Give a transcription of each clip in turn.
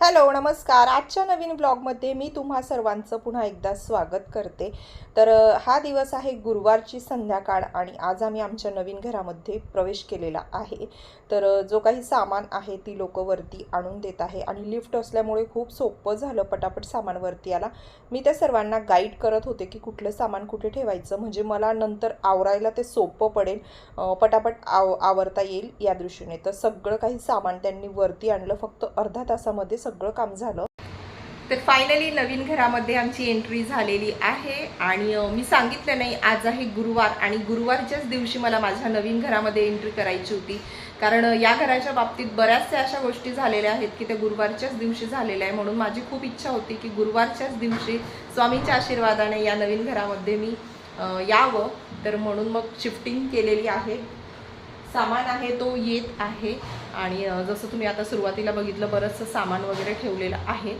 Hello नमस्कार. आजच्या नवीन ब्लॉगमध्ये मी तुम्हा सर्वांचं पुन्हा एकदा स्वागत करते. तर हा दिवस आहे गुरुवारची संध्याकाळ आणि आज आम्ही आमच्या नवीन घरामध्ये प्रवेश केलेला आहे. तर जो काही सामान आहे ती लोक वरती आणून देत आहे आणि लिफ्ट असल्यामुळे खूप सोपं झालं पटापट सामान वरती आला मी त्या सर्वांना गाईड करत होते की कुठलं सामान कुठे ठेवायचं म्हणजे मला नंतर आवरायला ते सोपं पडेल. पटापट आव आवरता येईल या दृष्टीने. तर सगळं काही सामान त्यांनी वरती आणलं फक्त अर्धा तासामध्ये सगळं काम झालं. तर फायनली नवीन घरामध्ये आमची एंट्री झालेली आहे आणि मी सांगितलं नाही आज आहे गुरुवार आणि गुरुवारच्याच दिवशी मला माझ्या नवीन घरामध्ये एंट्री करायची होती. कारण या घराच्या बाबतीत बऱ्याचशा अशा गोष्टी झालेल्या आहेत की त्या गुरुवारच्याच दिवशी झालेल्या आहे म्हणून माझी खूप इच्छा होती की गुरुवारच्याच दिवशी स्वामींच्या आशीर्वादाने या नवीन घरामध्ये मी यावं. तर म्हणून मग शिफ्टिंग केलेली आहे. सामान आहे तो येत आहे. आणि जसं तुम्ही आता सुरुवातीला बघितलं बरंचसं सामान वगैरे ठेवलेलं आहे.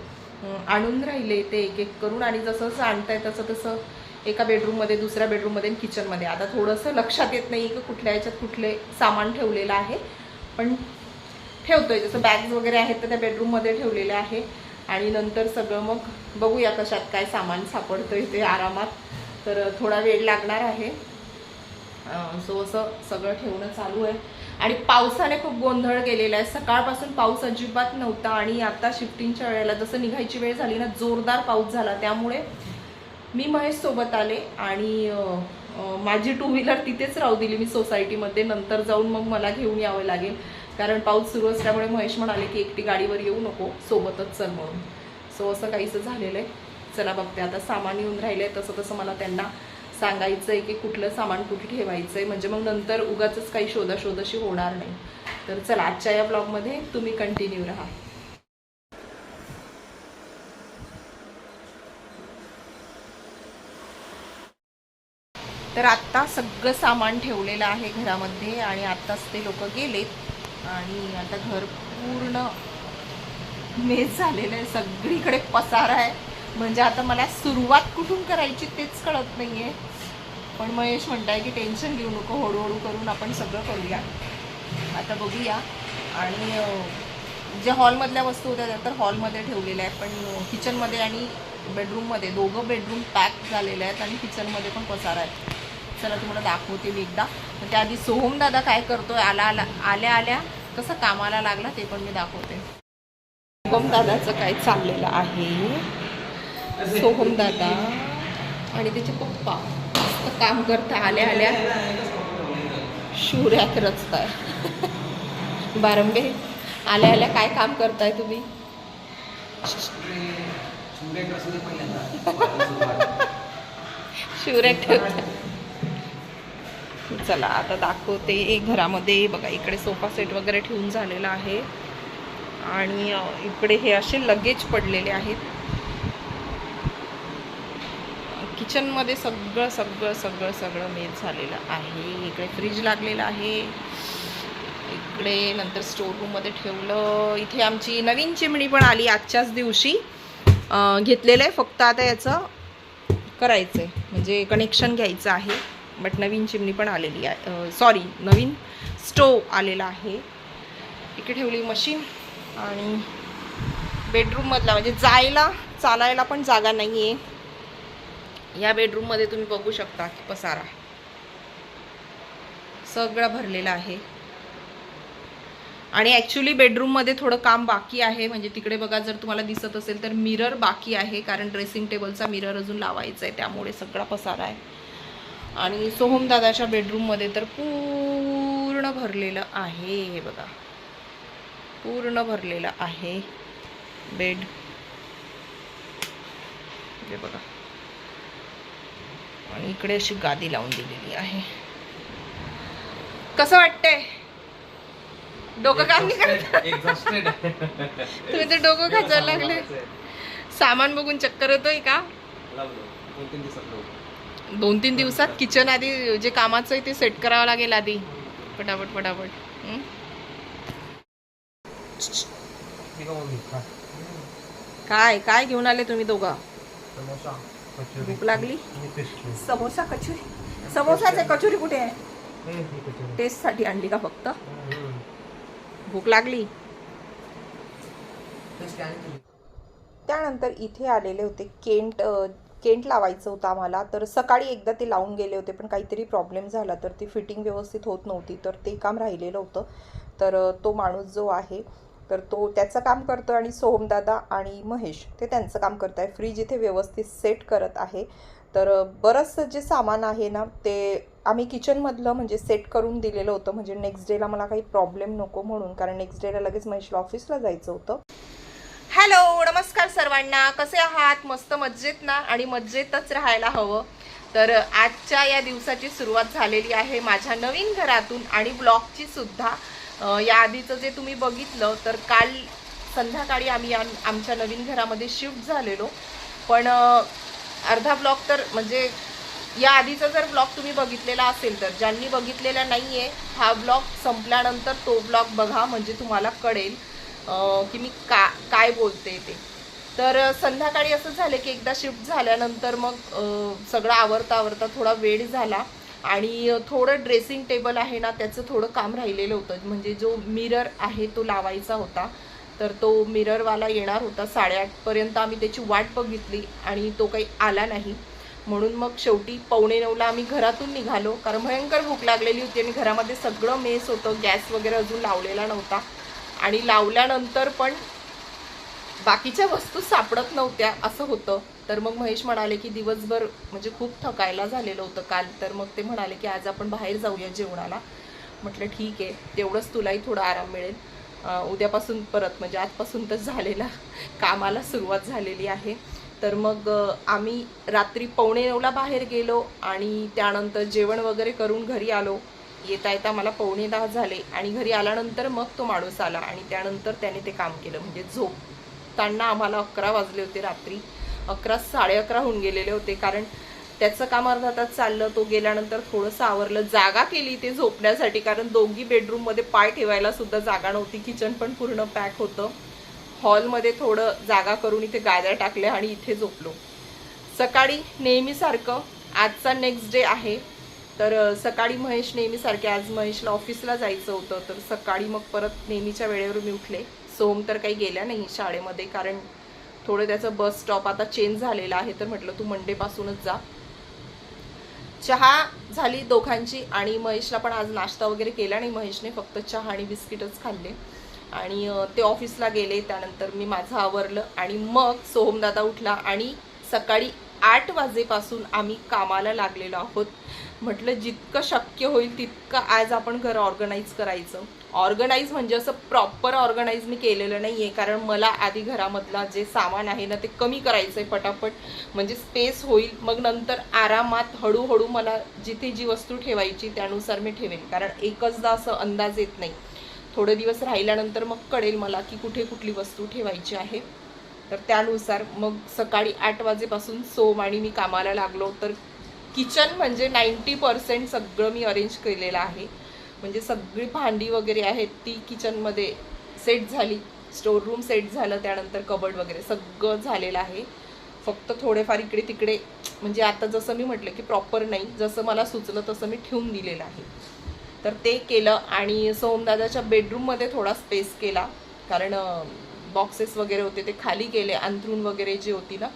आणून राहिले ते एक एक करून आणि जसं जसं आणताय तसं तसं एका बेडरूममध्ये दुसऱ्या बेडरूममध्ये आणि किचनमध्ये आता थोडंसं लक्षात येत नाही की कुठल्या याच्यात कुठले सामान ठेवलेलं आहे. पण ठेवतोय जसं बॅग्स वगैरे आहेत तर त्या बेडरूममध्ये ठेवलेले आहे. आणि नंतर सगळं मग बघूया कशात काय सामान सापडतंय ते आरामात. तर थोडा वेळ लागणार आहे. सो असं सगळं ठेवणं चालू आहे. आणि पावसाने खूप गोंधळ केलेला आहे. सकाळपासून पाऊस अजिबात नव्हता आणि आता शिफ्टिंगच्या वेळेला जसं निघायची वेळ झाली ना जोरदार पाऊस झाला. त्यामुळे मी महेश सोबत आले आणि माझी टू व्हीलर तिथेच राहू दिली मी सोसायटीमध्ये नंतर जाऊन मग मला घेऊन यावं लागेल. कारण पाऊस सुरू असल्यामुळे महेश म्हणाले की एकटी गाडीवर येऊ नको सोबतच चल म्हणून. सो असं काहीसं झालेलं आहे. चला बघते. आता सामान येऊन राहिलं आहे तसं तसं मला त्यांना सांगायचं आहे की कुठलं सामान कुठे ठेवायचं आहे म्हणजे मग नंतर उगाच काही शोधाशोधाशी होणार नाही. तर चला आजच्या या ब्लॉगमध्ये तुम्ही कंटिन्यू राहा. तर आत्ता सगळं सामान ठेवलेलं आहे घरामध्ये आणि आत्ताच ते लोक गेलेत. आणि आता घर पूर्ण मेज झालेलं आहे. सगळीकडे पसारा आहे. म्हणजे आता मला सुरुवात कुठून करायची तेच कळत नाही आहे पण महेश म्हणताय की टेन्शन घेऊ नको हळूहळू करून आपण सगळं करूया. आता बघूया. आणि ज्या हॉलमधल्या वस्तू होत्या त्या तर हॉलमध्ये ठेवलेल्या आहेत पण किचनमध्ये आणि बेडरूममध्ये दोघं बेडरूम पॅक झालेले आहेत आणि किचनमध्ये पण पसारा आहेत. चला तुम्हाला दाखवते मी एकदा. पण त्याआधी सोहम दादा काय करतोय आला आला आल्या आल्या कसं कामाला लागला ते पण मी दाखवते. सोहम दादाचं काय चाललेलं आहे? सोहम दादा आणि त्याचे पप्पा मस्त काम करता आल्या आल्या शिवऱ्यात रचताय. बारंबे आल्या आल्या काय काम करताय तुम्ही? शिवऱ्यात ठेवताय चला आता दाखवते एक घरामध्ये. बघा इकडे सोफा सेट वगैरे ठेवून झालेला आहे. आणि इकडे हे असे लगेज पडलेले आहेत. किचनमध्ये सगळं सगळं सगळं सगळं मेज झालेलं आहे. इकडे फ्रीज लागलेलं आहे. इकडे नंतर स्टोर रूममध्ये ठेवलं. इथे आमची नवीन चिमणी पण आली आजच्याच दिवशी. घेतलेलं आहे फक्त आता याचं करायचं आहे म्हणजे कनेक्शन घ्यायचं आहे. बट नवीन चिमणी पण आलेली आहे. सॉरी नवीन स्टोव आलेला आहे. इकडे ठेवली मशीन आणि बेडरूममधला म्हणजे जायला चालायला पण जागा नाही आहे या बेडरूममध्ये तुम्ही बघू शकता की पसारा. सगळा भरलेला आहे. आणि ॲक्च्युली बेडरूममध्ये थोडं काम बाकी आहे. म्हणजे तिकडे बघा जर तुम्हाला दिसत असेल तर मिरर बाकी आहे. कारण ड्रेसिंग टेबलचा मिरर अजून लावायचा आहे. त्यामुळे सगळा पसारा आहे. आणि सोहमदादाच्या बेडरूममध्ये तर पूर्ण भरलेलं आहे. हे बघा. पूर्ण भरलेलं आहे. बेड हे बघा. आणि इकडे अशी गादी लावून दिलेली आहे. कसं वाटतंय? डोकं काम नाही करत तुम्ही तर डोकं खायला लागले. सामान बघून चक्कर येतोय का? दोन तीन दिवसात लावू. दोन तीन दिवसात किचन आधी जे कामाचं आहे ते सेट करावं लागेल आधी. पटापट पटापट. काय काय घेऊन आले तुम्ही दोघं? भूक लागली? समोसा कचोरी. समोसाचे कचोरी. कुठे आहे? कचोरी. टेस्टसाठी आणली का फक्त. भूक लागली. त्यानंतर इथे आलेले होते केंट केंट लावायचं होतं आम्हाला. तर सकाळी एकदा ते लावून गेले होते पण काहीतरी प्रॉब्लेम झाला. तर ती फिटिंग व्यवस्थित होत नव्हती. तर ते काम राहिलेलं होतं. तर तो माणूस जो आहे तर तो त्याचं काम करतो आणि सोहमदादा आणि महेश ते त्यांचं काम करत आहे फ्रीज इथे व्यवस्थित सेट करत आहे. तर बरंचसं जे सामान आहे ना ते आम्ही किचनमधलं म्हणजे सेट करून दिलेलं होतं. म्हणजे नेक्स्ट डेला मला काही प्रॉब्लेम नको म्हणून. कारण नेक्स्ट डेला लगेच महेशला ऑफिसला जायचं होतं. हॅलो नमस्कार सर्वांना. कसे आहात? मस्त मज्जेत ना? आणि मज्जेतच राहायला हवं. तर आजच्या या दिवसाची सुरुवात झालेली आहे माझ्या नवीन घरातून आणि ब्लॉगची सुद्धा. याआधीचं या आधीचं जे तुम्ही बघितलं तर काल संध्याकाळी आम्ही आमच्या नवीन घरामध्ये शिफ्ट झालेलो. पण अर्धा ब्लॉग तर म्हणजे या आधीचा जर ब्लॉग तुम्ही बघितलेला असेल तर ज्यांनी बघितलेला नाही आहे हा ब्लॉग संपल्यानंतर तो ब्लॉग बघा म्हणजे तुम्हाला कळेल की मी का काय बोलते ते. तर संध्याकाळी असं झालं की एकदा शिफ्ट झाल्यानंतर मग सगळं आवरता आवरता थोडा वेळ झाला. आणि थोडं ड्रेसिंग टेबल आहे ना त्याचं थोडं काम राहिलेलं होतं. म्हणजे जो मिरर आहे तो लावायचा होता. तर तो मिररवाला येणार होता. साडेआठपर्यंत आम्ही त्याची वाट बघितली आणि तो काही आला नाही. म्हणून मग शेवटी पावणे नऊला आम्ही घरातून निघालो. कारण भयंकर भूक लागलेली होती आणि घरामध्ये सगळं मेस होतं. गॅस वगैरे अजून लावलेला नव्हता. आणि लावल्यानंतर पण बाकीच्या वस्तू सापडत नव्हत्या असं होतं. तर मग महेश म्हणाले की दिवसभर म्हणजे खूप थकायला झालेलं होतं काल. तर मग ते म्हणाले की आज आपण बाहेर जाऊया जेवणाला. म्हटलं ठीक आहे. तेवढंच तुलाही थोडा आराम मिळेल. उद्यापासून परत म्हणजे आजपासून तर झालेला कामाला सुरुवात झालेली आहे. तर मग आम्ही रात्री पावणे नऊला बाहेर गेलो आणि त्यानंतर जेवण वगैरे करून घरी आलो. येता येता मला पावणे दहा झाले आणि घरी आल्यानंतर मग तो माणूस आला आणि त्यानंतर त्याने ते काम केलं म्हणजे झोप. निघताना आम्हाला अकरा वाजले होते रात्री. अकरा साडे अकरा होऊन गेलेले होते. कारण त्याचं काम अर्धा तास चाललं. तो गेल्यानंतर थोडंसं आवरलं. जागा केली ते झोपण्यासाठी. कारण दोघी बेडरूममध्ये पाय ठेवायला सुद्धा जागा नव्हती. किचन पण पूर्ण पॅक होतं. हॉलमध्ये थोडं जागा करून इथे गाद्या टाकल्या आणि इथे झोपलो. सकाळी नेहमीसारखं आजचा नेक्स्ट डे आहे. तर सकाळी महेश नेहमीसारखे आज महेशला ऑफिसला जायचं होतं. तर सकाळी मग परत नेहमीच्या वेळेवर मी उठले. सोम तर काही गेल्या नाही शाळेमध्ये कारण थोडं त्याचं बस स्टॉप आता चेंज झालेला आहे तर म्हटलं तू मंडेपासूनच जा. चहा झाली दोघांची आणि महेशला पण आज नाश्ता वगैरे केला नाही. महेशने फक्त चहा आणि बिस्किटच खाल्ले. आणि ते ऑफिसला गेले त्यानंतर मी माझं आवरलं आणि मग सोहमदादा उठला आणि सकाळी आठ वाजेपासून आम्ही कामाला लागलेलो आहोत. म्हटलं जितकं शक्य होईल तितकं आज आपण घर ऑर्गनाईज करायचं. ऑर्गनाईज म्हणजे असं प्रॉपर ऑर्गनाईज मी केलेलं नाही आहे कारण मला आधी घरामधला जे सामान आहे ना ते कमी करायचं आहे पटापट. म्हणजे स्पेस होईल मग नंतर आरामात हळूहळू मला जिथे जी वस्तू ठेवायची त्यानुसार मी ठेवेन. कारण एकचदा असं अंदाज येत नाही. थोडे दिवस राहिल्यानंतर मग कळेल मला की कुठे कुठली वस्तू ठेवायची आहे. तर त्यानुसार मग सकाळी आठ वाजेपासून सोम आणि मी कामाला लागलो. तर किचन म्हणजे नाईंटी पर्सेंट सगळं मी अरेंज केलेलं आहे. म्हणजे सगळी भांडी वगैरे आहेत ती किचनमध्ये सेट झाली. स्टोर रूम सेट झालं त्यानंतर कबड वगैरे सगळं झालेलं आहे. फक्त थोडेफार इकडे तिकडे म्हणजे आता जसं मी म्हटलं की प्रॉपर नाही जसं मला सुचलं तसं मी ठेवून दिलेलं आहे. तर ते केलं आणि सोमदादाच्या बेडरूममध्ये थोडा स्पेस केला. कारण बॉक्सेस वगैरे होते ते खाली केले अंथरूण वगैरे जी होती ना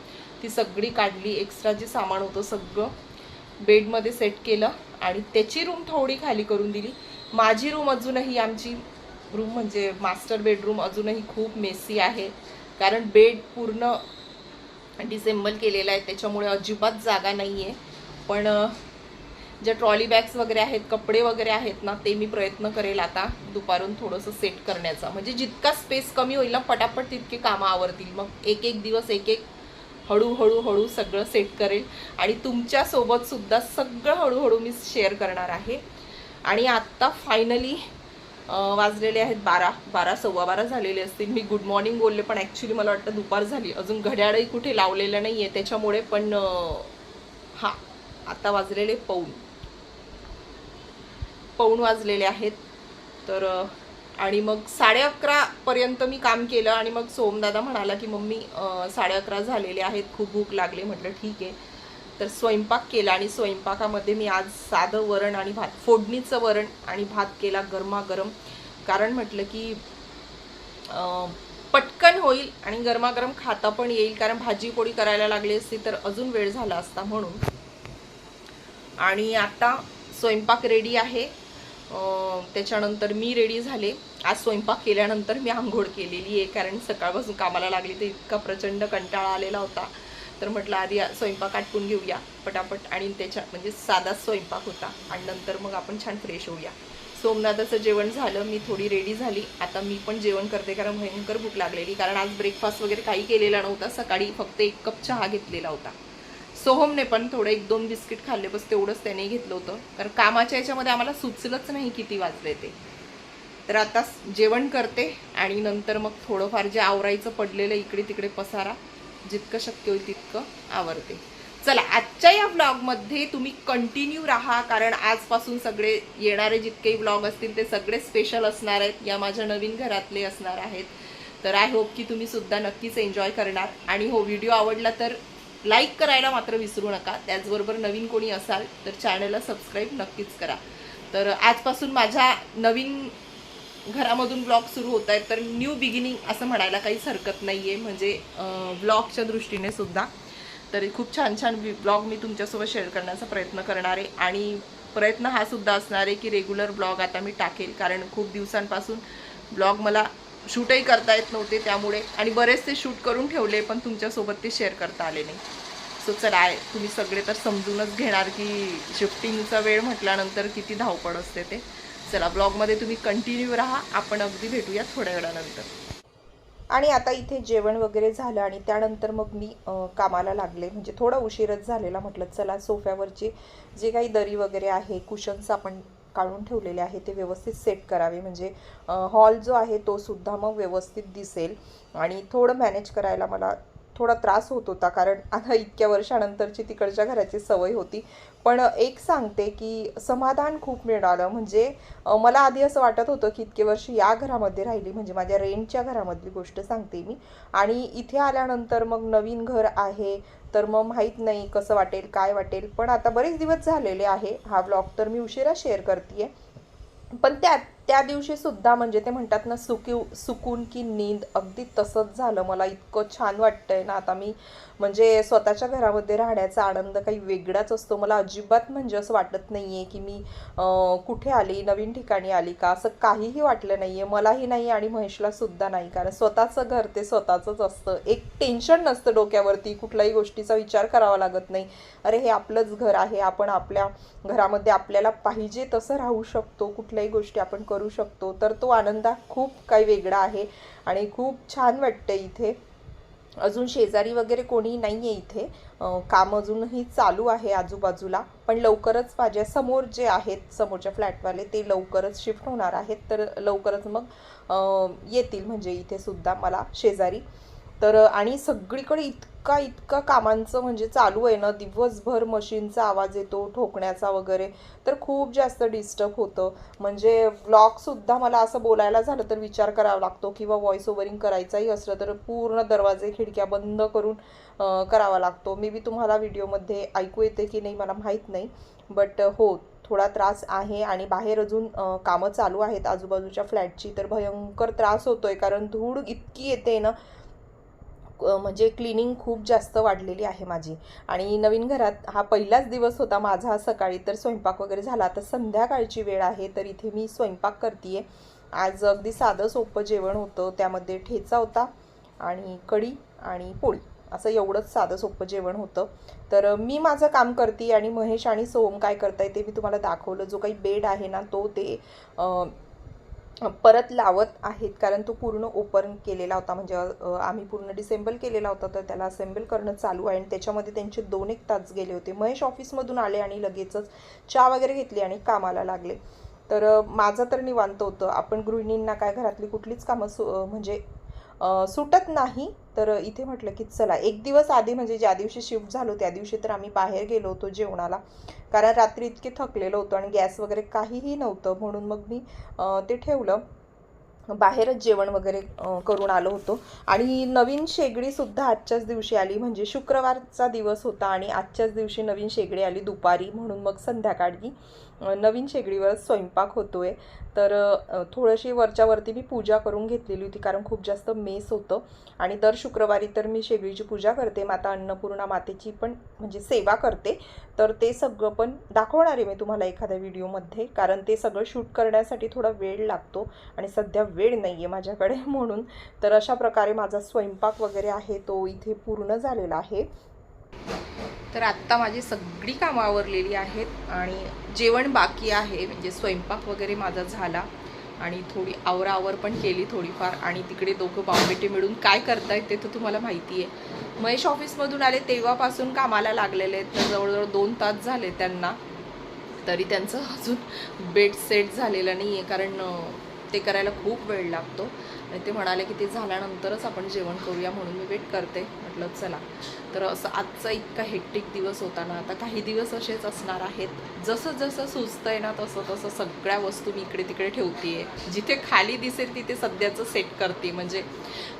ती सगळी काढली. एक्स्ट्रा जे सामान होतं सगळं बेडमध्ये सेट केलं आणि त्याची रूम थोडी खाली करून दिली. माझी रूम अजूनही आमची रूम म्हणजे मास्टर बेडरूम अजूनही खूप मेसी आहे. कारण बेड पूर्ण डिसेंबल केलेला आहे. त्याच्यामुळे अजिबात जागा नाही आहे पण ज्या ट्रॉली बॅग्स वगैरे आहेत कपडे वगैरे आहेत ना ते मी प्रयत्न करेल आता दुपारून थोडंसं सेट करण्याचा. म्हणजे जितका स्पेस कमी होईल ना पटापट तितके कामं आवरतील. मग एक एक दिवस एक एक हळूहळू हळू सगळं सेट करेल. आणि तुमच्यासोबतसुद्धा सगळं हळूहळू मी शेअर करणार आहे. आणि आत्ता फायनली वाजलेले आहेत बारा बारा सव्वा बारा झालेले असतील. मी गुड मॉर्निंग बोलले पण ॲक्च्युली मला वाटतं दुपार झाली. अजून घड्याळही कुठे लावलेलं नाही आहे त्याच्यामुळे पण हां हा आता वाजलेले पौन पौन वाजलेले आहेत. तर आणि मग साडे अकरापर्यंत मी काम केलं आणि मग सोमदादा म्हणाला की मम्मी साडे अकरा झालेले आहेत. खूप भूक लागली. म्हटलं ठीक आहे. तर स्वयंपाक केला आणि स्वयंपाकामध्ये मी आज साधं वरण आणि भात फोडणीचं वरण आणि भात केला गरमागरम. कारण म्हटलं की पटकन होईल आणि गरमागरम खाता पण येईल कारण भाजी पोळी करायला लागली असती तर अजून वेळ झाला असता म्हणून. आणि आता स्वयंपाक रेडी आहे. त्याच्यानंतर मी रेडी झाले. आज स्वयंपाक केल्यानंतर मी आंघोळ केलेली आहे कारण सकाळपासून कामाला लागली तर इतका प्रचंड कंटाळा आलेला होता. तर म्हटलं आधी स्वयंपाक आटपून घेऊया पटापट. आणि त्याच्या म्हणजे साधाच स्वयंपाक होता. आणि नंतर मग आपण छान फ्रेश होऊया. सोमनाथाचं जेवण झालं मी थोडी रेडी झाली. आता मी पण जेवण करते कारण भयंकर भूक लागलेली. कारण आज ब्रेकफास्ट वगैरे काही केलेला नव्हता. सकाळी फक्त एक कप चहा घेतलेला होता. सोहमने पण थोडं एक दोन बिस्किट खाल्ले बस तेवढंच त्याने घेतलं होतं. कारण कामाच्या याच्यामध्ये आम्हाला सुचलंच नाही किती वाजले ते. तर आता जेवण करते आणि नंतर मग थोडंफार जे आवरायचं पडलेलं इकडे तिकडे पसारा जितकं शक्य होईल तितकं आवरते चला आजच्या या ब्लॉगमध्ये तुम्ही कंटिन्यू राहा कारण आजपासून सगळे येणारे जितकेही ब्लॉग असतील ते सगळे स्पेशल असणार आहेत या माझ्या नवीन घरातले असणार आहेत. तर आय होप की तुम्ही सुद्धा नक्कीच एन्जॉय करणार. आणि हो व्हिडिओ आवडला तर लाईक करायला मात्र विसरू नका. त्याचबरोबर नवीन कोणी असाल तर चॅनलला सबस्क्राईब नक्कीच करा. तर आजपासून माझ्या नवीन घरामधून ब्लॉग सुरू होत आहेत तर न्यू बिगिनिंग असं म्हणायला काहीच हरकत नाही आहे म्हणजे ब्लॉगच्या दृष्टीने सुद्धा. तर खूप छान छान ब्लॉग मी तुमच्यासोबत शेअर करण्याचा प्रयत्न करणार आहे. आणि प्रयत्न हा सुद्धा असणार आहे की रेग्युलर ब्लॉग आता मी टाकेल. कारण खूप दिवसांपासून ब्लॉग मला शूटही करता येत नव्हते त्यामुळे. आणि बरेचसे शूट करून ठेवले पण तुमच्यासोबत ते शेअर करता आले नाही. सो चला आहे तुम्ही सगळे तर समजूनच घेणार की शिफ्टिंगचा वेळ म्हटल्यानंतर किती धावपळ असते ते. चला ब्लॉगमध्ये तुम्ही कंटिन्यू राहा. आपण अगदी भेटूया थोड्या वेळानंतर. आणि आता इथे जेवण वगैरे झालं आणि त्यानंतर मग मी कामाला लागले. म्हणजे थोडा उशीरच झालेला म्हटलं चला सोफ्यावरची जे काही दरी वगैरे आहे कुशन्स आपण काढून ठेवलेले आहे ते व्यवस्थित सेट करावे. म्हणजे हॉल जो आहे तो सुद्धा मग व्यवस्थित दिसेल. आणि थोडं मॅनेज करायला मला थोडा त्रास होत होता कारण आता इतक्या वर्षानंतरची तिकडच्या घराची सवय होती. पण एक सांगते की समाधान खूप मिळालं. म्हणजे मला आधी असं वाटत होतं की इतके वर्ष या घरामध्ये राहिली म्हणजे माझ्या रेंटच्या घरामधली गोष्ट सांगते मी. आणि इथे आल्यानंतर मग नवीन घर आहे तर मग माहीत नाही कसं वाटेल काय वाटेल. पण आता बरेच दिवस झालेले आहे हा ब्लॉग तर मी उशिरा शेअर करते पण त्यात त्या दिवशी सुद्धा म्हणजे ते म्हणतात ना सुकी सुकून की नींद अगदी तसंच झालं. मला इतकं छान वाटतंय ना. आता मी म्हणजे स्वतःच्या घरामध्ये राहण्याचा आनंद काही वेगळाच असतो. मला अजिबात म्हणजे असं वाटत नाही आहे की मी कुठे आली नवीन ठिकाणी आली का? असं काहीही वाटलं नाही आहे मलाही नाही आणि महेशला सुद्धा नाही. कारण स्वतःचं घर ते स्वतःचंच असतं. एक टेन्शन नसतं डोक्यावरती. कुठल्याही गोष्टीचा विचार करावा लागत नाही. अरे हे आपलंच घर आहे. आपण आपल्या घरामध्ये आपल्याला पाहिजे तसं राहू शकतो. कुठल्याही गोष्टी आपण करू शकतो. तर तो आनंद खूप काही वेगळा आहे आणि खूप छान वाटतं इथे. अजून शेजारी वगैरे कोणी नाही आहे इथे काम अजूनही चालू आहे आजूबाजूला. पण लवकरच माझ्यासमोर जे आहेत समोरच्या फ्लॅटवाले ते लवकरच शिफ्ट होणार आहेत. तर लवकरच मग येतील म्हणजे इथे सुद्धा मला शेजारी. तर आणि सगळीकडे इतका इतका कामांचं म्हणजे चालू आहे ना दिवसभर मशीनचा आवाज येतो ठोकण्याचा वगैरे तर खूप जास्त डिस्टर्ब होतं. म्हणजे व्लॉगसुद्धा मला असं बोलायला झालं तर विचार करावा लागतो किंवा व्हॉइस ओव्हरिंग करायचाही असलं तर पूर्ण दरवाजे खिडक्या बंद करून करावा लागतो. मे बी तुम्हाला व्हिडिओमध्ये ऐकू येते की नाही मला माहीत नाही. बट हो थोडा त्रास आहे आणि बाहेर अजून कामं चालू आहेत आजूबाजूच्या फ्लॅटची तर भयंकर त्रास होतो आहे कारण धूळ इतकी येते ना म्हणजे क्लिनिंग खूप जास्त वाढलेली आहे माझी. आणि नवीन घरात हा पहिलाच दिवस होता माझा. सकाळी तर स्वयंपाक वगैरे झाला. तर संध्याकाळची वेळ आहे तर इथे मी स्वयंपाक करते आज अगदी साधं सोपं जेवण होतं. त्यामध्ये ठेचा होता आणि कढी आणि पोळी. असं एवढंच साधं सोपं जेवण होतं. तर मी माझं काम करते आणि महेश आणि सोहम काय करताय ते मी तुम्हाला दाखवलं. जो काही बेड आहे ना तो ते परत लावत आहेत कारण तो पूर्ण ओपन केलेला होता. म्हणजे आम्ही पूर्ण डिसेंबल केलेला होता तर त्याला असेंबल करणं चालू आहे. आणि त्याच्यामध्ये त्यांचे दोन एक तास गेले होते. महेश ऑफिसमधून आले आणि लगेचच चहा वगैरे घेतली आणि कामाला लागले. तर माझं तर निवांत होतं. आपण गृहिणींना काय घरातली कुठलीच कामं सु म्हणजे सुटत नाही. तर इथे म्हटलं की चला एक दिवस आधी म्हणजे ज्या दिवशी शिफ्ट झालो त्या दिवशी तर आम्ही बाहेर गेलो होतो जेवणाला. कारण रात्री इतके थकलेलो होतो आणि गॅस वगैरे काहीही नव्हतं. म्हणून मग मी ते ठेवलं. बाहेरच जेवण वगैरे करून आलो होतो. आणि नवीन शेगडीसुद्धा आजच्याच दिवशी आली. म्हणजे शुक्रवारचा दिवस होता आणि आजच्याच दिवशी नवीन शेगडी आली दुपारी. म्हणून मग संध्याकाळी नवीन शेगडीवर स्वयंपाक होतो आहे तर थोडंशी थोडीशी मी पूजा करून घेतलेली होती कारण खूप जास्त मेस होतं. आणि दर शुक्रवारी तर मी शेगडीची पूजा करते माता अन्नपूर्णा मातेची पण म्हणजे सेवा करते. तर ते सगळं पण दाखवणार आहे मी तुम्हाला एखाद्या व्हिडिओमध्ये कारण ते सगळं शूट करण्यासाठी थोडा वेळ लागतो आणि सध्या वेळ नाही आहे माझ्याकडे म्हणून. तर अशा प्रकारे माझा स्वयंपाक वगैरे आहे तो इथे पूर्ण झालेला आहे. तर आत्ता माझी सगळी कामं आवरलेली आहेत आणि जेवण बाकी आहे म्हणजे स्वयंपाक वगैरे माझा झाला आणि थोडी आवरावर पण केली थोडीफार आणि तिकडे दोघं बावबेटे मिळून काय करतायत ते तर तुम्हाला माहिती आहे. महेश ऑफिसमधून आले तेव्हापासून कामाला लागलेले आहेत तर जवळजवळ दोन तास झाले त्यांना. तरी त्यांचं अजून बेड सेट झालेलं नाही आहे कारण ते करायला खूप वेळ लागतो. आणि ते म्हणाले की ते झाल्यानंतरच आपण जेवण करूया म्हणून मी वेट करते. म्हटलं चला. तर असं आजचा इतका हेक्टिक दिवस होता ना आता काही दिवस असेच असणार आहेत. जसं जसं सुचतंय ना तसं तसं सगळ्या वस्तू मी इकडे तिकडे ठेवते जिथे खाली दिसेल तिथे सध्याचं सेट करते. म्हणजे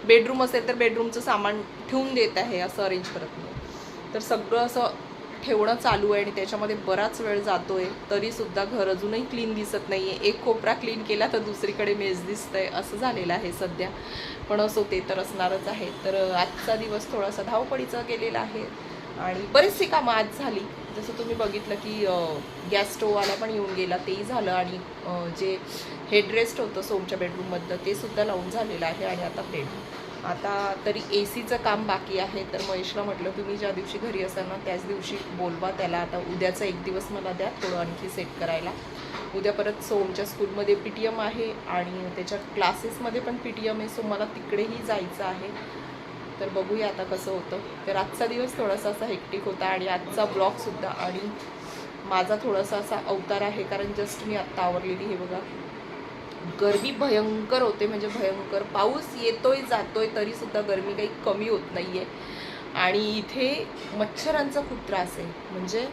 बेडरूम असेल तर बेडरूमचं सामान ठेवून देत आहे असं अरेंज करत नाही. तर सगळं असं ठेवणं चालू आहे आणि त्याच्यामध्ये बराच वेळ जातो आहे तरीसुद्धा घर अजूनही क्लीन दिसत नाही आहे एक कोपरा क्लीन केला तर दुसरीकडे मेज आहे असं झालेलं आहे सध्या. पण असो ते तर असणारच आहे. तर आजचा दिवस थोडासा धावपळीचा गेलेला आहे. आणि बरीचशी कामं आज झाली. जसं तुम्ही बघितलं की गॅस स्टोववाला पण येऊन गेला. तेही झालं. आणि जे हेडरेस्ट होतं सोमच्या बेडरूममधलं ते सुद्धा लावून झालेलं आहे. आणि आता बेडरूम आता तरी ए सीचं काम बाकी आहे तर महेशला म्हटलं तुम्ही ज्या दिवशी घरी असाल ना त्याच दिवशी बोलवा त्याला. आता उद्याचा एक दिवस मला द्या थोडं आणखी सेट करायला. उद्या परत सोमच्या स्कूलमध्ये पी टी एम आहे आणि त्याच्या क्लासेसमध्ये पण पी टी एम आहे सो मला तिकडेही जायचं आहे. तर बघूया आता कसं होतं. तर आजचा दिवस थोडासा असा हेक्टिक होता आणि आजचा ब्लॉगसुद्धा आणि माझा थोडासा असा अवतार आहे कारण जस्ट मी आत्ता आवरलेली हे बघा. गरमी भयंकर होते म्हणजे भयंकर. पाऊस येतोय जातोय तरीसुद्धा गरमी काही कमी होत नाही आहे आणि इथे मच्छरांचा खूप त्रास आहे. म्हणजे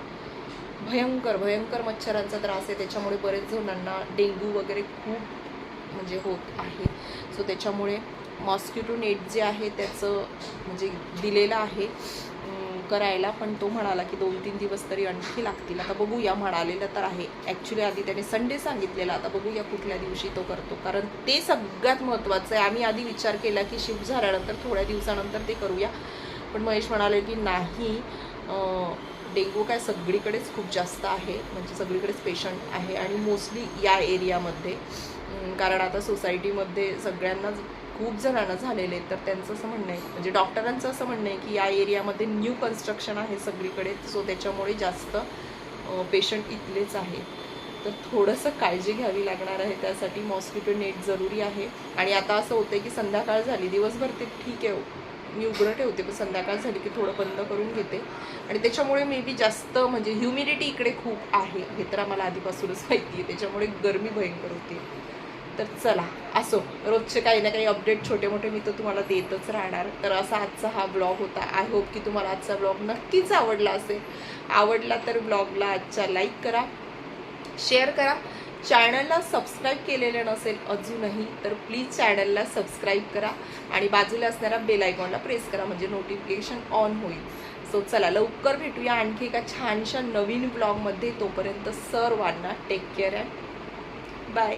भयंकर भयंकर मच्छरांचा त्रास आहे. त्याच्यामुळे बरेच जणांना डेंग्यू वगैरे खूप म्हणजे होत आहे. सो त्याच्यामुळे मॉस्किटो नेट जे आहे त्याचं म्हणजे दिलेलं आहे. करायला पण तो म्हणाला की दोन तीन दिवस तरी आणखी लागतील. आता बघूया म्हणालेलं तर आहे. ॲक्च्युली आधी त्याने संडे सांगितलेला. आता बघूया कुठल्या दिवशी तो करतो. कारण ते सगळ्यात महत्त्वाचं आहे. आम्ही आधी विचार केला की शिफ्ट झाल्यानंतर थोड्या दिवसानंतर ते करूया. पण महेश म्हणाले की नाही डेंगू डेंग्यू काय सगळीकडेच खूप जास्त आहे. म्हणजे सगळीकडेच पेशंट आहे. आणि मोस्टली या एरियामध्ये कारण आता सोसायटीमध्ये सगळ्यांनाच खूप जणांना झालेले आहेत. तर त्यांचं असं म्हणणं आहे म्हणजे डॉक्टरांचं असं म्हणणं आहे की या एरियामध्ये न्यू कन्स्ट्रक्शन आहे सगळीकडे सो त्याच्यामुळे जास्त पेशंट इथलेच आहे तर थोडंसं काळजी घ्यावी लागणार आहे त्यासाठी मॉस्किटो नेट जरुरी आहे. आणि आता असं होतं की संध्याकाळ झाली दिवसभर ते ठीक आहे मी उघडं ठेवते पण संध्याकाळ झाली की थोडं बंद करून घेते. आणि त्याच्यामुळे मे बी जास्त म्हणजे ह्युमिडिटी इकडे खूप आहे हे तर आम्हाला आधीपासूनच माहिती आहे. त्याच्यामुळे गरमी भयंकर होते. तर चला असो. रोजचे काही ना काही अपडेट छोटे मोठे मी तर तुम्हाला देतच राहणार. तर असा आजचा हा ब्लॉग होता. आय होप की तुम्हाला आजचा ब्लॉग नक्कीच आवडला असेल. आवडला तर ब्लॉगला आजच्या लाईक करा शेअर करा. चॅनलला सबस्क्राईब केलेलं नसेल अजूनही तर प्लीज चॅनलला सबस्क्राईब करा आणि बाजूला असणाऱ्या बेल आयकॉनला प्रेस करा म्हणजे नोटिफिकेशन ऑन होईल. सो चला लवकर भेटूया. आणखी एका छानशा नवीन ब्लॉगमध्ये तोपर्यंत सर्वांना टेक केअर अँड बाय